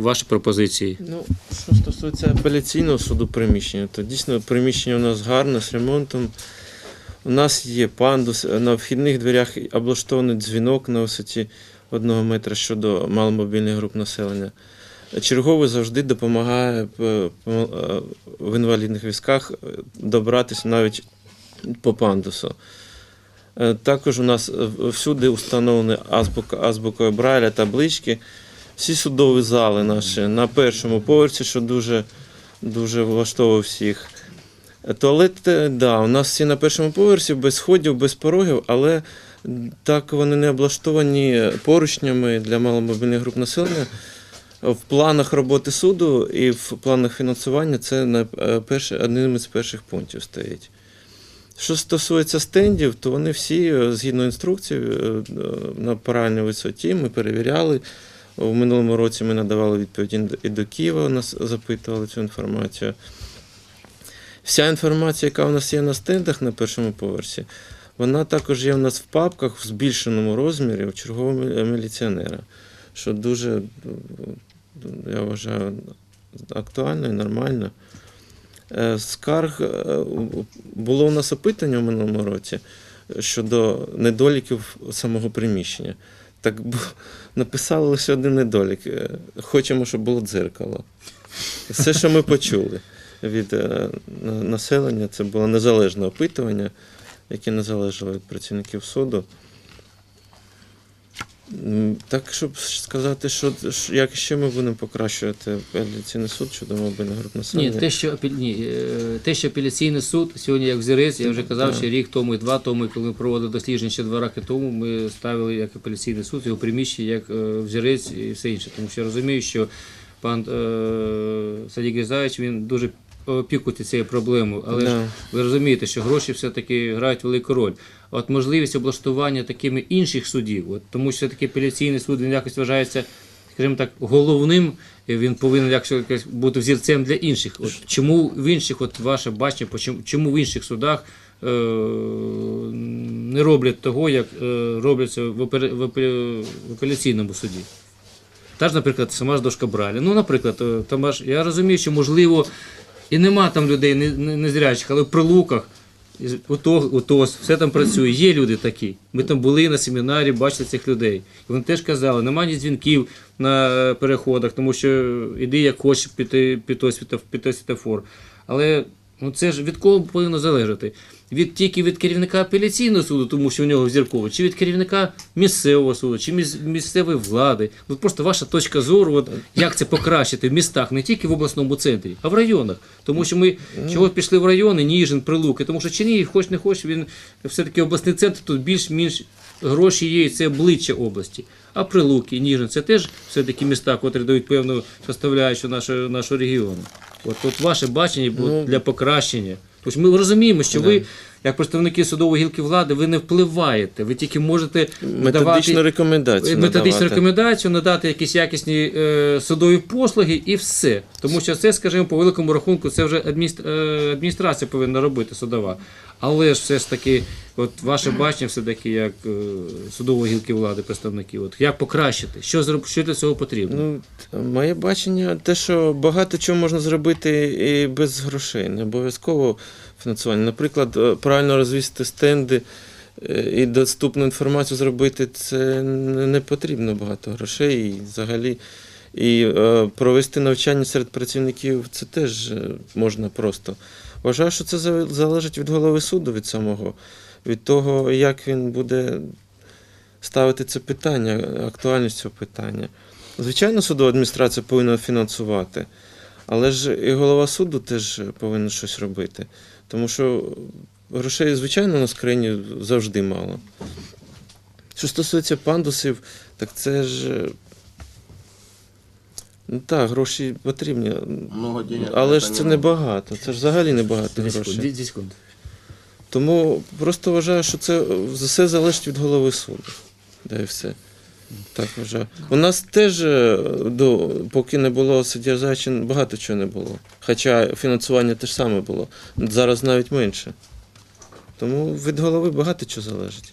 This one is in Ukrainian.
ваші пропозиції. Ну, що стосується апеляційного суду приміщення, то дійсно приміщення у нас гарне з ремонтом. У нас є пандус, на вхідних дверях облаштований дзвінок на висоті одного метра щодо маломобільних груп населення. Черговий завжди допомагає е, е, в інвалідних візках е, добратися навіть по пандусу. Також у нас всюди встановлені азбука, азбукою Брайля, таблички. Всі судові зали наші на першому поверсі, що дуже, дуже влаштовує всіх. Туалети, да, у нас всі на першому поверсі, без сходів, без порогів, але так вони не облаштовані поручнями для маломобільних груп населення. В планах роботи суду і в планах фінансування це е, перше, одним із перших пунктів стоїть. Що стосується стендів, то вони всі е, згідно інструкцій е, е, на правильній висоті ми перевіряли. У минулому році ми надавали відповіді і до Києва, нас запитували цю інформацію. Вся інформація, яка у нас є на стендах на першому поверсі, вона також є у нас в папках в збільшеному розмірі у чергового міліціонера, що дуже, я вважаю, актуально і нормально. Е, Скарг е, було у нас опитання в минулому році щодо недоліків самого приміщення. Так написали лише один недолік. Е, Хочемо, щоб було дзеркало. Все, що ми почули від е, населення, це було незалежне опитування, яке не залежало від працівників суду. Так, щоб сказати, що, що- як ще ми будемо покращувати апеляційний суд щодо мобільних груп Ні, те, що. Ні, е, те, що апеляційний суд сьогодні як взірець, я вже казав, Так. що рік тому і два тому, коли ми проводили дослідження ще два роки тому, ми ставили як апеляційний суд його приміщення як е, взірець і все інше. Тому що я розумію, що пан е, Садік Різаєвич, він дуже опікується цією проблемою, але ж ви розумієте, що гроші все-таки грають велику роль. От можливість облаштування такими інших судів, от, тому що все-таки апеляційний суд він якось вважається, скажімо так, головним, він повинен якось якось бути взірцем для інших. От, чому в інших, от ваше бачення, чому в інших судах е, не роблять того, як е, робляться в, апе- в, апе- в апеляційному суді? Та ж, наприклад, сама ж дошка Браля. Ну, наприклад, е, я розумію, що можливо і нема там людей не- не- незрячих, але в прилуках, УТОС, УТО, УТОС, все там працює. Є люди такі. Ми там були на семінарі, бачили цих людей. І вони теж казали, нема ні дзвінків на е, переходах, тому що іди як хочеш під той світофор. Але ну, це ж від кого повинно залежати? Від тільки від керівника апеляційного суду, тому що у нього зірково, чи від керівника місцевого суду, чи міс- місцевої влади. Ну просто ваша точка зору, от, як це покращити в містах, не тільки в обласному центрі, а в районах. Тому що ми чого пішли в райони, Ніжин, Прилуки, тому що Чернігів, хоч не хоч, він все-таки обласний центр, тут більш-менш гроші є, і це обличчя області. А Прилуки, Ніжин це теж все-таки міста, котрі дають певну составляючу нашого, нашого регіону. От, от ваше бачення Ну, для покращення. Тобто ми розуміємо, що ви, як представники судової гілки влади, ви не впливаєте, ви тільки можете Методичну давати рекомендацію. методичну надавати. рекомендацію, надати якісь якісні е, судові послуги і все. Тому що це, скажімо, по великому рахунку, це вже е, адміністрація повинна робити судова. Але ж все ж таки, от ваше бачення все-таки як е, судової гілки влади, представників, от як покращити, що зроб, що для цього потрібно? Ну, моє бачення, те, що багато чого можна зробити і без грошей, не обов'язково фінансування. Наприклад, е, правильно розвісити стенди е, і доступну інформацію зробити, це не потрібно багато грошей і взагалі. І е, провести навчання серед працівників це теж можна просто. Вважаю, що це залежить від голови суду, від самого, від того, як він буде ставити це питання, актуальність цього питання. Звичайно, судова адміністрація повинна фінансувати, але ж і голова суду теж повинен щось робити. Тому що грошей, звичайно, на країні завжди мало. Що стосується пандусів, так це ж. Ну так, гроші потрібні. Много денег. Але ж це надо. небагато. Це ж взагалі небагато Дві секунди, грошей. Тому просто вважаю, що це все залежить від голови суду. Да і все. Так вже. У нас теж, е, до, поки не було суддя Зачин, багато чого не було. Хоча фінансування те ж саме було. Зараз навіть менше. Тому від голови багато чого залежить.